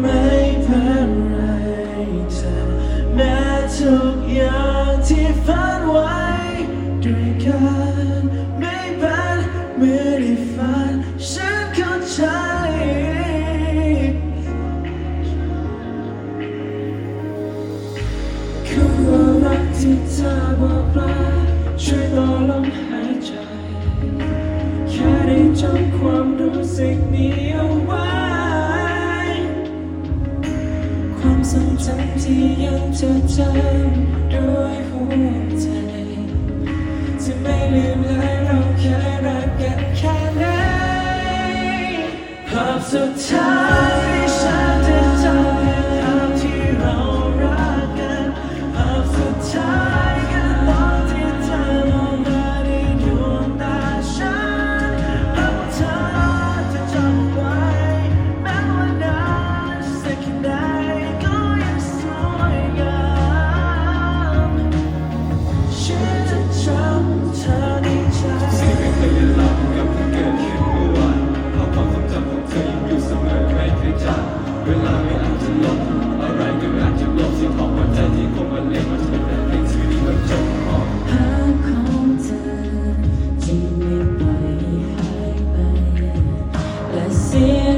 ไม่เป็นไรเธอแม้ทุกอย่างที่ฝันไว้ด้วยกันไม่เป็นเมื่อได้ฝันฉันเข้าใจคำว่ารักที่เธอบอกลาช่วยต่อลมหายใจ แค่ได้จำความรู้สึกนี้ ทั้งที่ยังจะจำด้วยหัวใจจะไม่ลืมเลยเราเคยรักกันแค่ไหนภาพสุดท้าย เวลาไม่อาจจะลบอะไรก็อาจจะลบสิ่งของหัวใจที่คงมัเล็กมันจะเป็นแต่เรื่อที่มันจบออกภาของเธอที่ม่ปล่หายไปและเสีย